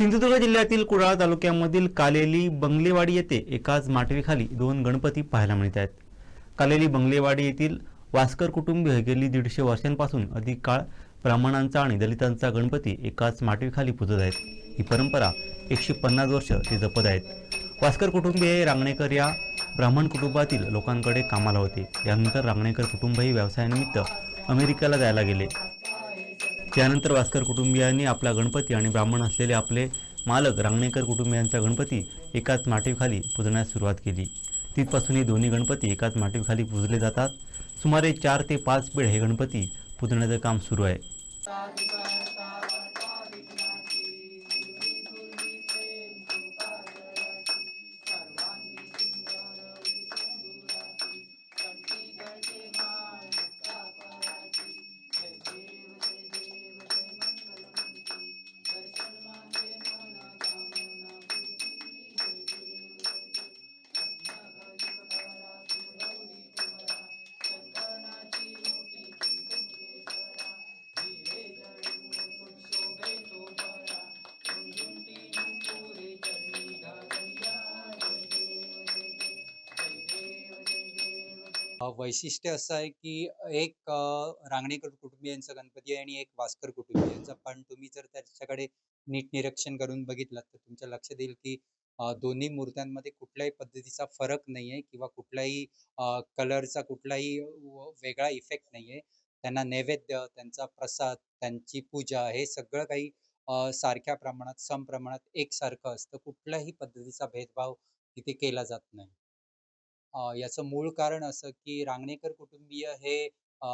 सिंधुदुर्ग जिल्ह्यातील कुडाळ तालुक्यामधील कालेली बंगलेवाडी येथे एकाच माटवीखाली दोन गणपती पाहायला मिळत आहेत. कालेली बंगलेवाडी येथील वास्कर कुटुंबीय गेली दीडशे वर्षांपासून अधिक काळ ब्राह्मणांचा आणि दलितांचा गणपती एकाच माटवीखाली पूजत आहेत. ही परंपरा एकशे पन्नास वर्ष ते जपत आहेत. वास्कर कुटुंबीय रांगणेकर या ब्राह्मण कुटुंबातील लोकांकडे कामाला होते. त्यानंतर रांगणेकर कुटुंबही व्यवसायानिमित्त अमेरिकेला जायला गेले. त्यानंतर वास्कर कुटुंबियांनी आपला गणपती आणि ब्राह्मण असलेले आपले मालक रांगणेकर कुटुंबियांचा गणपती एकाच माटीखाली पुजण्यास सुरुवात केली. तिथपासून हे दोन्ही गणपती एकाच माटीखाली पुजले जातात. सुमारे चार ते पाच पिढ हे गणपती पुजण्याचं काम सुरू आहे. वैशिष्ट्य असं आहे की एक रांगणेकर कुटुंबियांचा गणपती आहे आणि एक वास्कर कुटुंबियांचा पण तुम्ही जर त्याच्याकडे नीट निरीक्षण करून बघितलं तर तुमच्या लक्षात येईल की दोन्ही मूर्त्यांमध्ये कुठल्याही पद्धतीचा फरक नाहीये किंवा कुठलाही कलरचा कुठलाही वेगळा इफेक्ट नाहीये. त्यांना नैवेद्य त्यांचा प्रसाद त्यांची पूजा हे सगळं काही सारख्या प्रमाणात सम प्रमाणात एकसारखं असतं. कुठल्याही पद्धतीचा भेदभाव तिथे केला जात नाही. याचं मूळ कारण असं की रांगणेकर कुटुंबीय हे अ,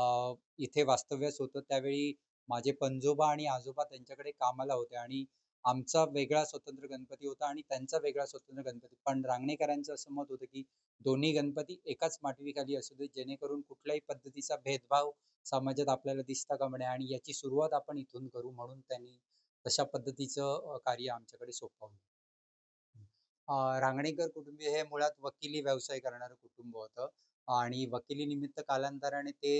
इथे वास्तव्यास होतं. त्यावेळी माझे पणजोबा आणि आजोबा त्यांच्याकडे कामाला होते आणि आमचा वेगळा स्वतंत्र गणपती होता आणि त्यांचा वेगळा स्वतंत्र गणपती. पण रांगणेकरांचं असं मत होतं की दोन्ही गणपती एकाच माटवीखाली असू दे जेणेकरून कुठल्याही पद्धतीचा भेदभाव समाजात आपल्याला दिसता का म्हणे आणि याची सुरुवात आपण इथून करू म्हणून त्यांनी तशा पद्धतीचं अ, कार्य आमच्याकडे सोपवलं. रांगणेकर कुटुंबीय हे मुळात वकिली व्यवसाय करणारं कुटुंब होतं. आणि वकिलीनिमित्त कालांतराने ते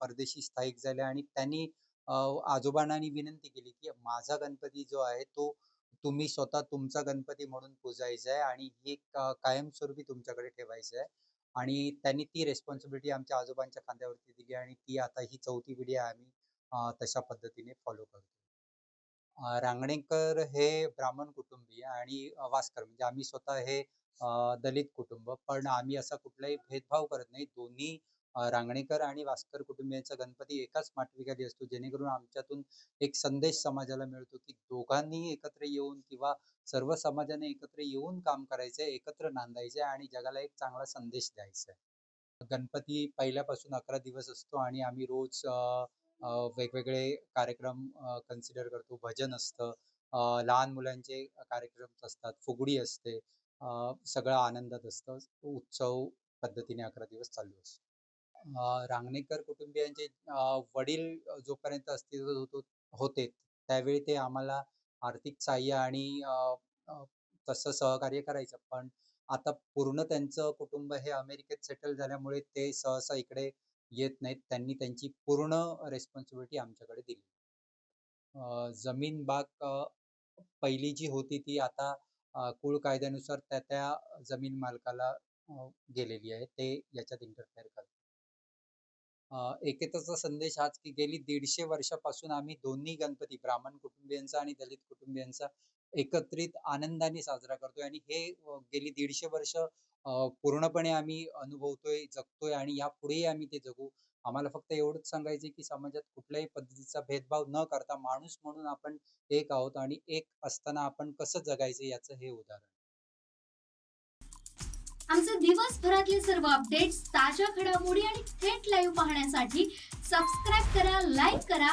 परदेशी स्थायिक झाले आणि त्यांनी आजोबांना विनंती केली की माझा गणपती जो आहे तो तुम्ही स्वतः तुमचा गणपती म्हणून पूजायचा आहे आणि ही कायमस्वरूपी तुमच्याकडे ठेवायचं आहे. आणि त्यांनी ती रेस्पॉन्सिबिलिटी आमच्या आजोबांच्या खांद्यावरती दिली आणि ती आता ही चौथी पिढी आहे आम्ही तशा पद्धतीने फॉलो करतो रांगणेकर हे ब्राह्मण कुटुंबीय आणि वास्कर म्हणजे आम्ही स्वतः हे दलित कुटुंब. पण आम्ही असा कुठलाही भेदभाव करत नाही. दोन्ही रांगणेकर आणि वास्कर कुटुंबियांचा गणपती एकाच माटवीखाली असतो. जेणेकरून आमच्यातून एक संदेश समाजाला मिळतो की दोघांनी एकत्र येऊन किंवा सर्व समाजाने एकत्र येऊन काम करायचंय एकत्र नांदायचंय आणि जगाला एक चांगला संदेश द्यायचा आहे. गणपती पहिल्यापासून अकरा दिवस असतो आणि आम्ही रोज वेगवेगळे कार्यक्रम कन्सिडर करतो. भजन असतं. लहान मुलांचे कार्यक्रम असतात. फुगडी असते. सगळं आनंदात असतं. उत्सव पद्धतीने अकरा दिवस चालू असतो. रांगणेकर कुटुंबियांचे वडील जोपर्यंत अस्तित्वात होतो होते त्यावेळी ते आम्हाला आर्थिक सहाय्य आणि तसं सहकार्य करायचं. पण आता पूर्ण त्यांचं कुटुंब हे अमेरिकेत सेटल झाल्यामुळे ते सहसा इकडे येत नाहीत. त्यांनी त्यांची पूर्ण रेस्पॉन्सिबिलिटी आमच्याकडे दिली. जमीन बाग पहिली जी होती ती आता कुळ कायद्यानुसार त्या त्या जमीन मालकाला गेलेली आहे. ते याच्यात इंटरफेअर करतात. एकेताचा संदेश हाच की गेली दीडशे वर्षापासून आम्ही दोन्ही गणपती ब्राह्मण कुटुंबियांचा आणि दलित कुटुंबियांचा एकत्रित आनंदाने साजरा करतोय आणि हे गेली दीडशे वर्ष पूर्णपणे आम्ही अनुभवतोय जगतोय आणि यापुढेही आम्ही ते जगू. आम्हाला फक्त एवढंच सांगायचं की समाजात कुठल्याही पद्धतीचा भेदभाव न करता माणूस म्हणून आपण एक आहोत आणि एक असताना आपण कसं जगायचं याचं हे उदाहरण. आमचे दिवसभरातले सर्व अपडेट्स ताज्या घडामोडी आणि थेट लाईव्ह पाहण्यासाठी सबस्क्राईब करा लाईक करा